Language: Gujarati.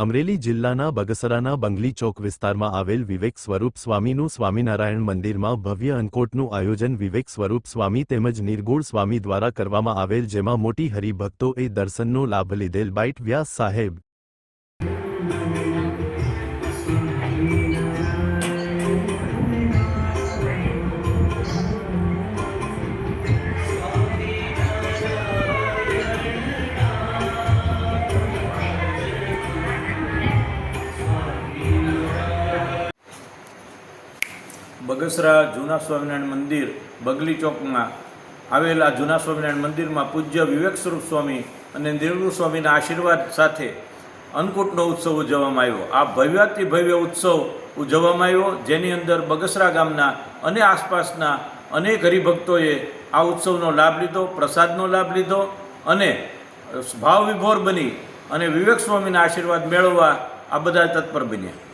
અમરેલી જિલ્લાના બગસરાના બંગલી ચોક વિસ્તારમાં આવેલ વિવેક સ્વરૂપ સ્વામીનું સ્વામિનારાયણ મંદિરમાં ભવ્ય અન્નકોટનું આયોજન વિવેક સ્વરૂપ સ્વામી તેમજ નિર્ગુણ સ્વામી દ્વારા કરવામાં આવેલ જેમાં મોટી હરિભક્તોએ દર્શનનો લાભ લીધેલ બાઇટ વ્યાસ સાહેબ બગસરા જૂના સ્વામિનારાયણ મંદિર, બગલી ચોકમાં આવેલા જૂના સ્વામિનારાયણ મંદિરમાં પૂજ્ય વિવેક સ્વરૂપ સ્વામી અને નિર્ગુણ સ્વામીના આશીર્વાદ સાથે અન્નકૂટનો ઉત્સવ ઉજવવામાં આવ્યો. આ ભવ્યાતિ ભવ્ય ઉત્સવ ઉજવવામાં આવ્યો, જેની અંદર બગસરા ગામના અને આસપાસના અનેક હરિભક્તોએ આ ઉત્સવનો લાભ લીધો, પ્રસાદનો લાભ લીધો અને ભાવ વિભોર બની અને વિવેક સ્વામીના આશીર્વાદ મેળવવા આ બધા તત્પર બન્યા.